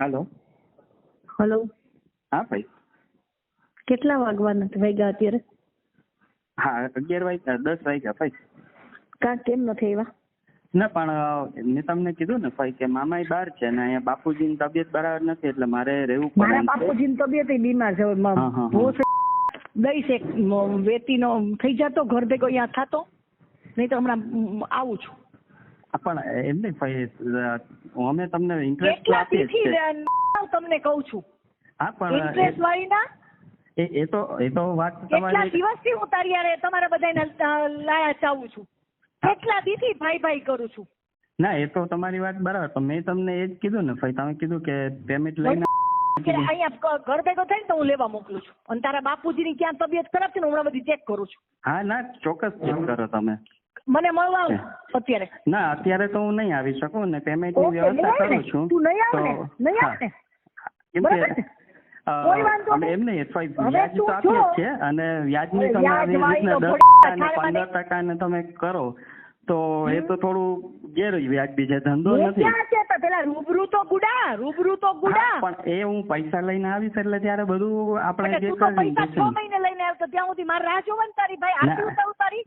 હાલો. Hello. હા ભાઈ. કેટલા વાગવાના વાગ્યા અત્યારે? હા અગિયાર વાગ્યા દસ વાગ્યા ભાઈ. કા કેમ નથી આવ્યા? ના પણ મેં તમને કીધું ને ભાઈ કે મામા બહાર છે ને અહીંયા બાપુજીની તબિયત બરાબર નથી એટલે મારે રહેવું પડે મારા બાપુજીની તબિયત બીમાર છે. છે. દઈશ એક વેતીનો થઈ જતો ઘર ભેગો અહીંયા થતો. નહીં તો હમણાં આવું છું. પણ એમ નહીં અમે તમને ઇન્ટરેસ્ટ કેટલા આપીએ છીએ. તમને કહું છું. હા પણ ઇન્ટરેસ્ટ એ- વાળી ના એ એ તો એ તો વાત કેટલા તમારી દિવસથી હું તારી તમારા બધાને લાયા ચાવું છું. કેટલા દીથી ભાઈ ભાઈ કરું છું? ના એ તો તમારી વાત બરાબર પણ મેં તમને એ જ કીધું ને ભાઈ તમે કીધું કે પેમેન્ટ લઈને અહીંયા ઘર ભેગો થાય ને તો હું લેવા મોકલું છું. અને તારા બાપુજીની ક્યાં તબિયત ખરાબ છે ને હમણાં બધી ચેક કરું છું. હા ના ચોક્કસ ચેક કરો તમે. મને મળવા અત્યારે. ના અત્યારે તો હું નહીં આવી શકું ને પેમેન્ટની વ્યવસ્થા કરું છું. તું નહીં આવે ને? નહીં હા. ને? બરાબર ને? અ, કોઈ વાંધો અમે નહીં. એમ નહીં વ્યાજ તો આપીએ છે અને વ્યાજની તમે આવી રીતના દસ થોડી ટકા ને થાળીમાં પંદર ટકા ને તમે કરો તો એ તો થોડું ગેર વ્યાજબી છે ધંધો નથી. પેલા રૂબરૂ તો ગુડા રૂબરૂ તો ગુડા. પણ એ હું પૈસા લઈને આવીશ એટલે ત્યારે બધું આપણે જે કરી પૈસા છ મહિને લઈને ત્યાં સુધી મારે રાહ જોવાની તારી ભાઈ. આટલું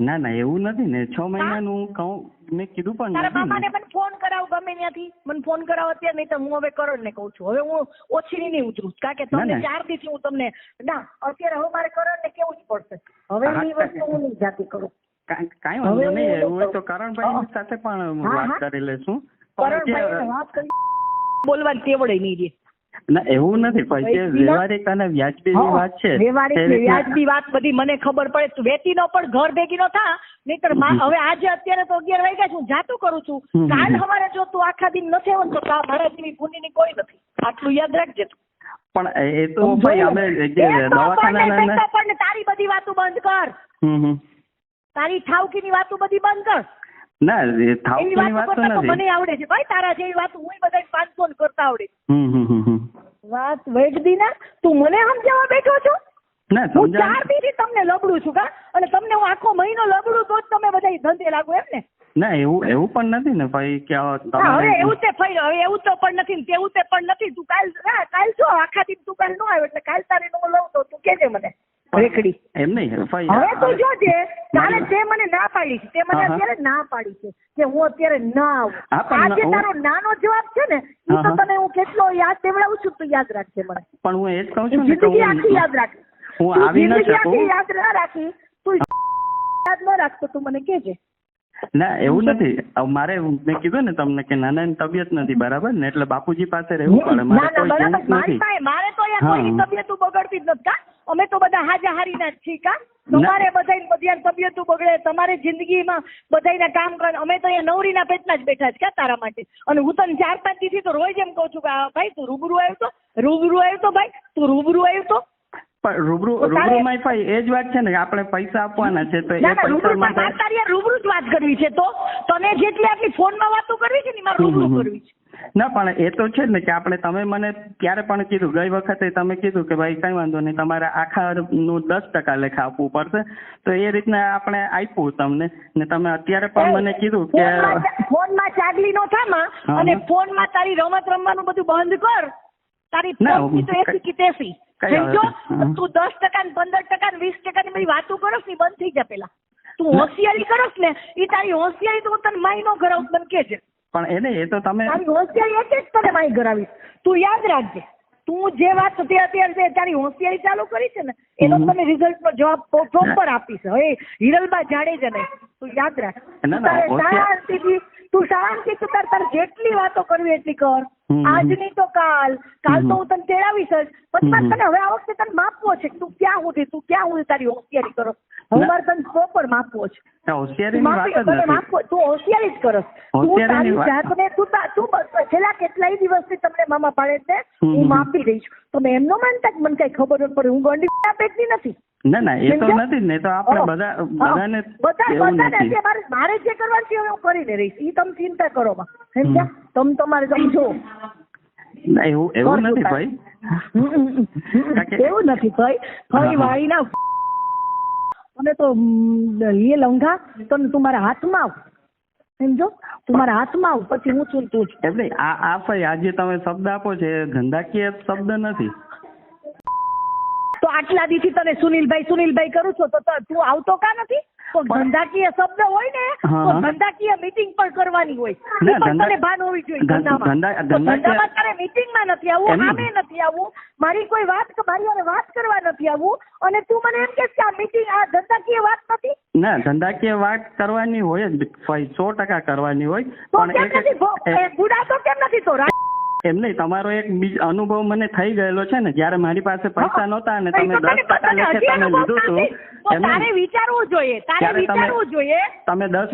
ના ના એવું નથી. ને છ મહિનાનું કહું મેં કીધું પણ તારા મામાને. મને ફોન કરાવ ગમે ત્યાંથી. મને ફોન કરાવ અત્યારે નહીં તો હું હવે કરણ ને કહું છું. હવે હું ઓછી નહીં ઉતરું. કારણ કે તમને ચાર દિવસથી હું તમને ના અત્યારે હવે મારે કરણ ને કેવું જ પડશે? હવે એ વસ્તુ હું નહીં જાતી કરું. કાંઈ વાંધો નહીં એવું હોય તો કરણભાઈ સાથે પણ વાત કરી લેશું. કરણભાઈ વાત કરી બોલવાની તેવડે નહીં રે ના એવું નથી ભાઈ વ્યવહારિક અને વ્યાજબી વાત છે વ્યવહારિક ને વ્યાજબી વાત બધી મને ખબર પડે તું વેતીનો પણ ઘર ભેગી નો થા નહીતર હવે આજે અત્યારે તો અગિયાર વાગ્યા છે હું જાતું કરું છું. કાલ હવારે અમારે જો તું આખા દિન નથી આવવાનું તો મારા જેવી ભૂંડીની કોઈ નથી. આટલું યાદ રાખજે તું. પણ એ તો ભાઈ અમે ને, દવાખાના તારી બધી વાતો બંધ કર. તારી ઠાવકી ઠાવકીની વાતો બધી બંધ કર. ના એ થાવકીની વાત તો નથી. મને આવડે છે. ભાઈ તારા જેવી વાત હું બધા પાંચસો ને કરતા આવડે હમ હમ હમ હમ. વાત વેગદી ના. તું મને સમજાવવા બેઠો છો? ના હું સમજાવ ચાર દીથી તમને લબડું છું કા? અને તમને હું આખો મહિનો લબડું તો જ તમે બધા ધંધે લાગો એમ ને? ના એવું એવું પણ નથી ને ભાઈ કે હવે એવું તે ભાઈ હવે એવું તો પણ નથી ને તેવું તે પણ નથી. તું કાલ હા કાલ જો આખા દિન તું કાલ નો આવ્યો એટલે કાલ તારે નો લઉં તો તું કેજે મને. રેકડી. એમ નહીં હવે તું જોજે કાલે તે મને ના પાડી છે તે મને. અત્યારે ના પાડી છે કે હું અત્યારે ના આવું. આ જે તારો નાનો જવાબ છે ને એ તો તને હું કેટલો યાદ દેવડાવું છું તો યાદ રાખજે મને. પણ હું એ જ કહું છું કે જિંદગી આખી યાદ રાખ. હું આવી ન શકું. યાદ ના રાખી તું યાદ ન રાખતો તું મને કેજે ના એવું નથી. મારે મેં કીધું ને તમને કે નાનાની તબિયત નથી બરાબર ને? એટલે બાપુજી પાસે રહેવું પડે. મારે કોઈ નથી. મારે તો તબિયત બગડતી જ નથી અમે તો બધા હાજા હારીના જ છીએ કા? તમારે બધાની બધી તબિયત બગડે તમારે જિંદગીમાં બધાયના કામ કરે અમે તો અહીંયા નવરીના પેટના જ બેઠા છે કા તારા માટે? અને હું તને ચાર પાંચ દીથી તો રોજ એમ કહું છું કે ભાઈ તું રૂબરૂ આવ્યો તો? રૂબરૂ આવ્યો તો ભાઈ? તું રૂબરૂ આવ્યો તો? પણ રૂબરૂ તો રૂબરૂ માં ભાઈ એ જ વાત છે ને આપણે પૈસા આપવાના છે તો એ પૈસા રૂબરૂ જ વાત કરવી છે તો? તને જેટલી આટલી ફોનમાં વાતો કરવી છે ને મારે રૂબરૂ. કરવી છે. ના પણ એ તો છે ને કે આપણે તમે મને ત્યારે પણ કીધું ગઈ વખતે તમે કીધું કે ભાઈ કઈ વાંધો નહીં તમારે આખા નું દસ ટકા લેખા આપવું પડશે. તો એ રીતના આપણે આપ્યું તમને. ને તમે અત્યારે પણ મને કીધું કે ફોનમાં ચાગલી નો થામાં અને. ફોનમાં તારી રમત રમવાનું બધું બંધ કર. તારી તો એસી કે તેસી. આવે? તું દસ ટકા ને પંદર ટકા ને વીસ ટકા ની બધી વાતો કરસ ને બંધ થઈ જા પેલા. તું. હોશિયારી કરસ ને એ તારી હોશિયારી તો તને માય નો કરાવું તને કેજે. પણ એને એ તો તમે તારી હોશિયારી એક જ તને માઈ કરાવીશ તું યાદ રાખજે. તું જે વાત તે અત્યારે તારી હોશિયારી ચાલુ કરી છે ને એનો. તને રિઝલ્ટ નો. જવાબ પ્રોપર આપીશ. હવે હિરલબા જાડેજા ને તું યાદ રાખ. તારે શાંતિથી તું શાંતિ તું તાર તાર જેટલી વાતો કરવી એટલી કર. આજની તો કાલ. કાલ તો હું તને તેડાવીશ જ. પણ તને હવે આ વખતે તને માપવો છે તું ક્યાં સુધી તું ક્યાં સુધી તારી હોશિયારી કરો. હવે. મારે તને પ્રોપર માપવો છે. આ માપી જ તને નથી. તું હોશિયારી જ કરસ તું હોશિયારીની જાતને તું તા- તું બસ છેલ્લા કેટલાય દિવસથી તમને મામા પાડે છે. હું માપી રહી છું તમે એમનો માનતા કે મને કઈ ખબર પડે. હું ગંડી પેટની નથી. ના ના એ તો નથી ને તો આપણે બધા બધાને બધા એવું નથી. મારે જે કરવાનું છે હું કરીને રહીશ. એ તમે ચિંતા કરો સમજ્યા તમે તમારે સમજો ના એવું એવું નથી ભાઈ. એવું નથી ભાઈ. ભાઈ હા, હા. વાળી ના અને તો હમ, એ લંઘા. તો તું મારા હાથમાં આવ. સમજો તું મારા હાથમાં આવ. પછી હું છું તું જ. એટલે આ આ ભાઈ આજે તમે શબ્દ આપો છે ધંધાકીય શબ્દ નથી. તો આટલા દીથી તને સુનિલભાઈ સુનિલભાઈ કરું છો. તો તો આવતો કા નથી? ધંધાકીય શબ્દ હોય ને તો ધંધાકીય મીટિંગ પણ કરવાની હોય. તને ભાન હોવી જોઈએ ધંધામાં. તારે મીટિંગમાં નથી આવવું આમે નથી આવવું. મારી કોઈ વાત મારી હારે વાત કરવા નથી આવવું. અને તું મને એમ કે આ મીટિંગ આ ધંધાકીય વાત નથી? ના ધંધાકીય વાત કરવાની હોય જ. સો ટકા કરવાની હોય. તો પણ ગુડા તો કેમ નથી? તો એમ નહીં તમારો એક અનુભવ મને થઈ ગયેલો છે ને જ્યારે મારી પાસે પૈસા નહોતા અને તમે દસ ટકા લેખે તમે લીધું હતું તારે વિચારવું જોઈએ તારે વિચારવું જોઈએ. તમે દસ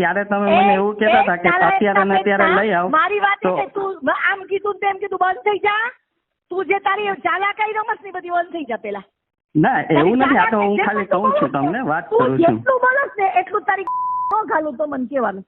ત્યારે તમે મને એવું કહેતા હતા કે અત્યારે ને અત્યારે લઈ આવ. મારી વાત છે તું આમ કીધું તેમ કીધું બંધ થઈ જા. તું જે તારી ચાલાકાઈ રમતની બધી બંધ થઈ જા પેલા. ના એવું નથી આ તો હું ખાલી કહું છું તમને વાત કરું છું. એટલું બોલસ ને એટલું તારી ઘાલું તો મને કહેવાનું.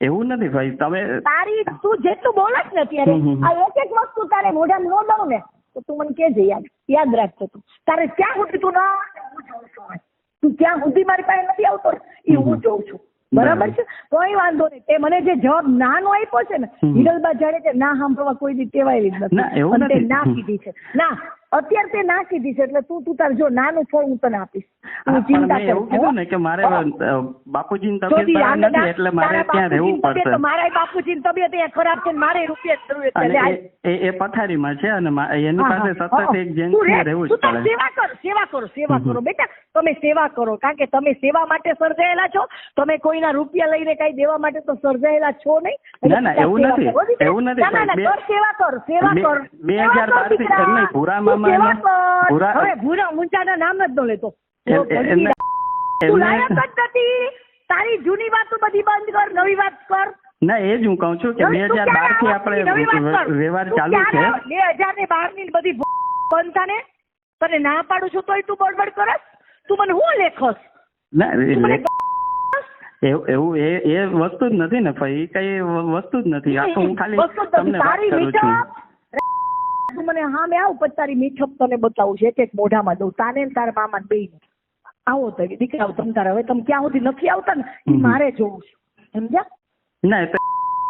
એવું નથી ભાઈ તમે તારી તું જેટલું બોલસ ને અત્યારે. આ એક એક વસ્તુ તારે મોઢા નો દઉં ને તો તું મને કેજે યાદ યાદ રાખજો તું. તારે ક્યાં સુધી તું ના હું જોઉં છું તું ક્યાં સુધી મારી પાસે નથી આવતો? એ હું જોઉં છું. બરાબર છે? કોઈ વાંધો નહીં. તે મને જે જવાબ નાનો આપ્યો છે ને હિરલબા જાડે છે ના સાંભળવા કોઈ દી ટેવાયેલી જ ના, નથી. ના કીધી છે. ના અત્યારે તે ના કીધી છે એટલે તું તું તાર જો નાનું ફળ હું તને આપીશ. હું ચિંતા કરું કીધું ને કે મારે બાપુજી ની તબિયત નથી એટલે મારે ત્યાં રહેવું પડશે. મારા બાપુજી ની તબિયત અહીંયા ખરાબ છે ને મારે રૂપિયા જરૂર એટલે એ- પથારી માં પથારીમાં છે અને એની પાસે સતત એક જેન રહેવું તું જ પડે. સેવા કરો સેવા કરો સેવા કરો બેટા. તમે સેવા કરો કારણ કે તમે સેવા માટે સર્જાયેલા છો. તમે કોઈના રૂપિયા લઈને કઈ દેવા માટે તો સર્જાયેલા છો નહીં. ના, ના, એવું નથી. એવું નથી, ના, ના, ના, કર સેવા કર સેવા કર. બે સેવા કર, બારથી દીકરા. એમ નહીં, ભૂરા મામા ભૂરા- હવે ભૂરા ઊંચાના નામ જ ન લેતો. તું લાયક જ નથી. તારી જૂની વાતો બધી બંધ કર નવી વાત કર. ના એ જ હું કહું છું કે બે હજાર બારથી આપણે વ્યવહાર ચાલુ છે. બે હજાર ને બારની બધી બંધ ને તને ના પાડું છું તોય તું બળબડ કરસ. તું મને હું લેખસ? ના એવું એ એ વસ્તુ જ નથી ને ભાઈ કઈ વસ્તુ જ નથી. આ તો હું ખાલી. તમને વાત કરું છું. મને હા મેં આવું પછી તારી મીઠપ તને બતાવું છે એક એક મોઢામાં દઉં તાને ને તારા મામા બે આવો તો દીકરા તમે તારે હવે તમે ક્યાં સુધી નથી આવતા ને મારે જોવું છે. સમજ્યા? ના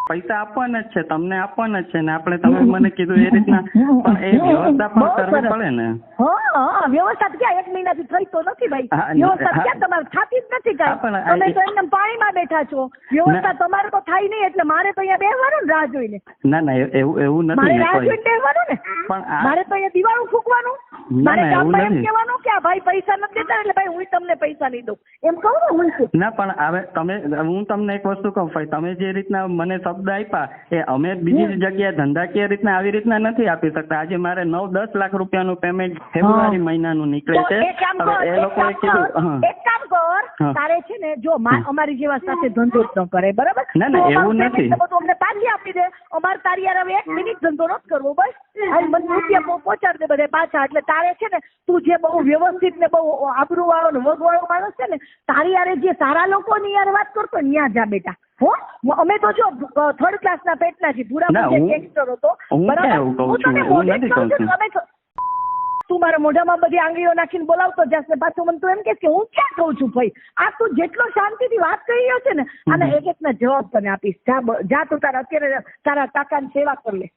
પૈસા આપવાના જ છે તમને આપવાના જ છે ને આપણે તમે મને કીધું એ રીતના. પણ એ વ્યવસ્થા પણ કરવી પડે ને. હા વ્યવસ્થા ક્યાં એક મહિનાથી થઈ તો નથી ભાઈ. વ્યવસ્થા ક્યાં તમારે થતી જ નથી કાંઈ. તમે તો એમને પાણીમાં બેઠા છો. વ્યવસ્થા. તમારે તો થાય નહીં એટલે મારે તો અહીંયા બેસવાનું ને રાહ જોઈને. ના ના એવું એવું નથી મારે રાહ જોઈને બેસવાનું ને? પણ મારે તો અહીંયા દિવાળું ફૂંકવાનું. મારે ના, એમ કહેવાનું કે આ ભાઈ પૈસા નથી દેતા એટલે ભાઈ હું તમને પૈસા નહીં દઉં. એમ કહું ને હું છું. ના પણ હવે તમે હું તમને એક વસ્તુ કહું ભાઈ તમે જે રીતના મને શબ્દ આપ્યા એ અમે બીજી જગ્યાએ ધંધાકીય રીતના આવી રીતના નથી આપી શકતા. આજે મારે નવ દસ લાખ રૂપિયાનું પેમેન્ટ ફેબ્રુઆરી મહિનાનું નીકળે છે. એ લોકોએ કીધું એક કામ કર તારે છે ને જો અમારી જેવા સાથે ધંધો જ ન કરે બરાબર? ના, ના, એવું નથી. બધું અમને પાછી આપી દે. અમારે તારી યાર હવે એક મિનિટ ધંધો નથી કરવો બસ અને મને રૂપિયા પહુ- પહોંચાડી દે બધે પાછા. એટલે તારે છે ને તું જે બહુ વ્યવસ્થિત ને બહુ આબરૂ વાળો ને વગ વાળો માણસ છે ને તારી યારે જે સારા લોકોની યાર વાત કરતો ને ત્યાં જા બેટા. હો? અમે તો જો થર્ડ ક્લાસના પેટના છીએ. ભૂરા ના, ગેંગસ્ટરો તો બરાબર? મારા મોઢામાં બધી આંગળીઓ નાખીને બોલાવતો જાસ ને પાછું મને તું એમ કે હું ક્યાં કહું છું ભાઈ? આ તું જેટલો શાંતિથી વાત કરી રહ્યો છે ને આના એક ના જવાબ તને આપીશ. જા જા તું તારા અત્યારે તારા કાકાની સેવા કરી લે.